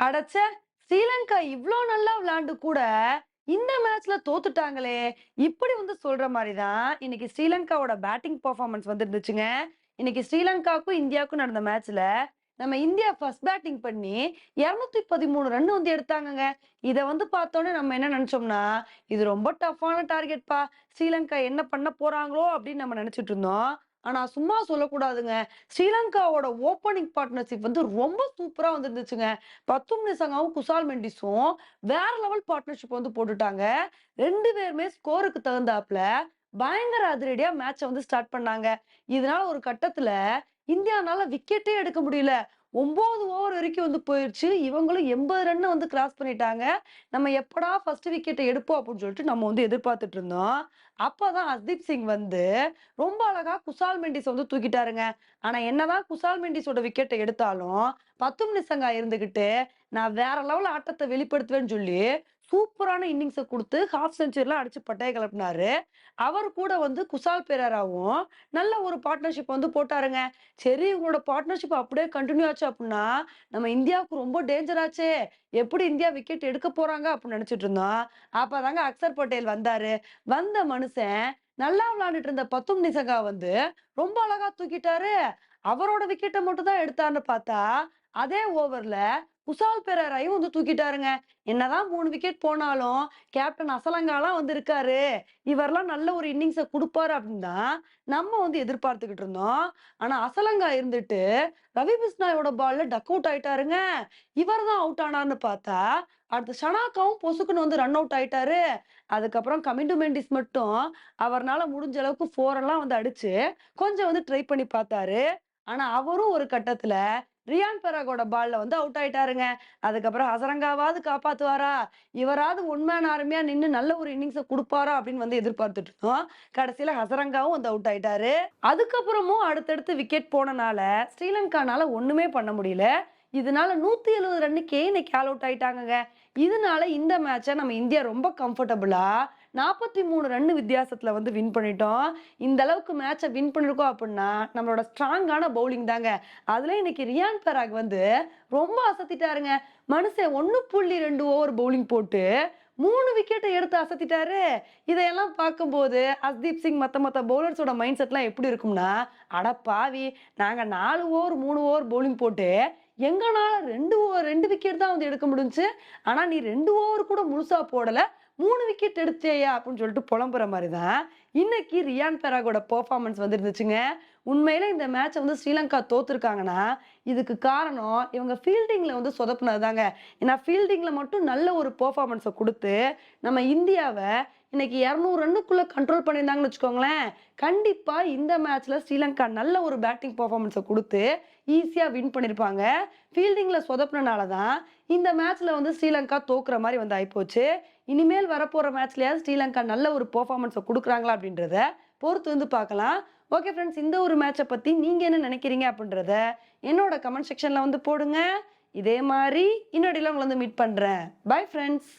அடச்ச! ஸ்ரீலங்கா இவ்வளோ நல்லா விளையாண்டு கூட இந்த மேட்ச்ல தோத்துட்டாங்களே! இப்படி வந்து சொல்ற மாதிரி தான் இன்னைக்கு ஸ்ரீலங்காவோட பேட்டிங் பர்ஃபார்மன்ஸ் வந்து இருந்துச்சுங்க இன்னைக்கு ஸ்ரீலங்காவுக்கும் இந்தியாவுக்கும் நடந்த மேட்ச்ல நம்ம இந்தியா ஃபர்ஸ்ட் பேட்டிங் பண்ணி இரநூத்தி பதிமூணு ரன் வந்து எடுத்தாங்கங்க. இதை வந்து பார்த்தோன்னே நம்ம என்ன நினைச்சோம்னா இது ரொம்ப டஃப்பான டார்கெட்பா! ஸ்ரீலங்கா என்ன பண்ண போறாங்களோ அப்படின்னு நம்ம நினைச்சிட்டு இருந்தோம். ஆனா சும்மா சொல்லக்கூடாதுங்க. ஸ்ரீலங்காவோட ஓப்பனிங் பார்ட்னர்ஷிப் வந்து ரொம்ப சூப்பரா வந்துருந்துச்சுங்க. பத்தும் நிசங்காவும் குசால் மெண்டிஸும் வேற லெவல் பார்ட்னர்ஷிப் வந்து போட்டுட்டாங்க. ரெண்டு பேருமே ஸ்கோருக்கு தகுந்தாப்புல பயங்கர அதிரடியா மேட்சை வந்து ஸ்டார்ட் பண்ணாங்க. இதனால ஒரு கட்டத்துல இந்தியானால விக்கெட்டே எடுக்க முடியல. ஒன்பது ஓவர் வரைக்கும் வந்து போயிடுச்சு இவங்களும் எண்பது ரன் வந்து கிராஸ் பண்ணிட்டாங்க. நம்ம எப்படா ஃபர்ஸ்ட் விக்கெட்டை எடுப்போம் அப்படின்னு சொல்லிட்டு நம்ம வந்து எதிர்பார்த்துட்டு இருந்தோம். அப்பதான் ஹர்தீப் சிங் வந்து ரொம்ப அழகா குசால் மெண்டிஸ் வந்து தூக்கிட்டாருங்க. ஆனா என்னதான் குசால் மெண்டிஸோட விக்கெட்டை எடுத்தாலும் பத்தும் நிசங்கா இருந்துகிட்டு நான் வேற லெவல் ஆட்டத்தை வெளிப்படுத்துவேன்னு சொல்லி சூப்பரான இன்னிங்ஸை கொடுத்து ஹாஃப் செஞ்சுரிலாம் அடிச்சு பட்டையை கிளப்பினாரு. அவர் கூட வந்து குசால் பெரராவும் நல்ல ஒரு பார்ட்னர்ஷிப் வந்து போட்டாருங்க. சரி இவங்களோட பார்ட்னர்ஷிப் அப்படியே கண்டினியூ ஆச்சு அப்படின்னா நம்ம இந்தியாவுக்கு ரொம்ப டேஞ்சர் ஆச்சு. எப்படி இந்தியா விக்கெட் எடுக்க போறாங்க அப்படின்னு நினைச்சிட்டு இருந்தோம். அப்பதாங்க அக்சர் பட்டேல் வந்தாரு. வந்த மனுஷன் நல்லா விளையாண்டுட்டு இருந்த பத்தும் நிசங்கா வந்து ரொம்ப அழகா தூக்கிட்டாரு. அவரோட விக்கெட்டை மட்டும் தான் எடுத்தாருன்னு பார்த்தா அதே ஓவர்ல குசால் பெரரையும் வந்து தூக்கிட்டாருங்க. என்னதான் மூணு விக்கெட் போனாலும் கேப்டன் அசலங்காலாம் வந்து இருக்காரு இவரெல்லாம் நல்ல ஒரு இன்னிங்ஸை கொடுப்பாரு அப்படின்னு நம்ம வந்து எதிர்பார்த்துக்கிட்டு இருந்தோம். ஆனா அசலங்கா இருந்துட்டு ரவி பிஸ்னாயோட பால்ல டக் அவுட் ஆயிட்டாருங்க. இவர் தான் அவுட் ஆனார்னு பார்த்தா அடுத்து ஷனாக்காவும் பொசுக்குன்னு வந்து ரன் அவுட் ஆயிட்டாரு. அதுக்கப்புறம் கமிண்டு மெண்டிஸ் மட்டும் அவர்னால முடிஞ்ச அளவுக்கு ஃபோரெல்லாம் வந்து அடிச்சு கொஞ்சம் வந்து ட்ரை பண்ணி பார்த்தாரு. ஆனா அவரும் ஒரு கட்டத்துல ரியான் பெராகோட பால்ல வந்து அவுட் ஆயிட்டாருங்க. அதுக்கப்புறம் ஹசரங்காவாவது காப்பாத்துவாரா? இவராவது உண்மையான ஆர்மையா நின்னு நல்ல ஒரு இன்னிங்ஸை கொடுப்பாரா அப்படின்னு வந்து எதிர்பார்த்துட்டு இருந்தோம். கடைசியில ஹசரங்காவும் வந்து அவுட் ஆயிட்டாரு. அதுக்கப்புறமும் அடுத்தடுத்து விக்கெட் போனனால ஸ்ரீலங்கானால ஒண்ணுமே பண்ண முடியல. இதனால நூத்தி எழுபது ரன்னுக்கே இன்னைக்கு ஆல் அவுட் ஆயிட்டாங்கங்க. இதனால இந்த மேட்சை நம்ம இந்தியா ரொம்ப கம்ஃபர்டபுளா நாற்பத்தி மூணு ரன் வித்தியாசத்தில் வந்து வின் பண்ணிட்டோம். இந்த அளவுக்கு மேட்சை வின் பண்ணிருக்கோம் அப்படின்னா நம்மளோட ஸ்ட்ராங்கான பவுலிங் தாங்க. அதுல இன்னைக்கு ரியான் பராக் வந்து ரொம்ப அசத்திட்டாருங்க. மனுஷன் ஒன்று புள்ளி ரெண்டு ஓவர் பவுலிங் போட்டு மூணு விக்கெட்டை எடுத்து அசத்திட்டாரு. இதையெல்லாம் பார்க்கும்போது அஸ்தீப் சிங் மற்ற மற்ற பவுலர்ஸோட மைண்ட் செட்லாம் எப்படி இருக்கும்னா அட பாவி நாங்கள் நாலு ஓவர் மூணு ஓவர் பவுலிங் போட்டு எங்கனால ரெண்டு ஓவர் ரெண்டு விக்கெட் தான் வந்து எடுக்க முடிஞ்சுச்சு. ஆனால் நீ ரெண்டு ஓவர் கூட முழுசா போடலை. மூணு விக்கெட் எடுத்தேயா அப்படின்னு சொல்லிட்டு புலம்புற மாதிரி தான் இன்னைக்கு ரியான் பெராகோட பெர்ஃபார்மன்ஸ் வந்து இருந்துச்சுங்க உண்மையில இந்த மேட்சை வந்து ஸ்ரீலங்கா தோத்துருக்காங்கன்னா இதுக்கு காரணம் இவங்க ஃபீல்டிங்கில் வந்து சொதப்புனது தாங்க ஏன்னா ஃபீல்டிங்கில் மட்டும் நல்ல ஒரு பெர்ஃபார்மன்ஸை கொடுத்து நம்ம இந்தியாவை இன்னைக்கு இரநூறு ரன்னுக்குள்ளே கண்ட்ரோல் பண்ணியிருந்தாங்கன்னு வச்சுக்கோங்களேன். கண்டிப்பாக இந்த மேட்ச்சில் ஸ்ரீலங்கா நல்ல ஒரு பேட்டிங் பெர்ஃபார்மன்ஸை கொடுத்து ஈஸியாக வின் பண்ணியிருப்பாங்க. ஃபீல்டிங்கில் சொதப்புனனால தான் இந்த மேட்ச்சில் வந்து ஸ்ரீலங்கா தோக்குற மாதிரி வந்து ஆகிப்போச்சு இனிமேல் வரப்போகிற மேட்ச்லையாவது ஸ்ரீலங்கா நல்ல ஒரு பர்ஃபார்மன்ஸை கொடுக்குறாங்களா அப்படின்றத பொறுத்து வந்து பார்க்கலாம். ஓகே ஃப்ரெண்ட்ஸ் இந்த ஒரு மேட்சை பற்றி நீங்கள் என்ன நினைக்கிறீங்க அப்படின்றத என்னோட கமெண்ட் செக்ஷனில் வந்து போடுங்க. இதே மாதிரி இன்னொடையில் உங்களை வந்து மீட் பண்ணுறேன் பை ஃப்ரெண்ட்ஸ்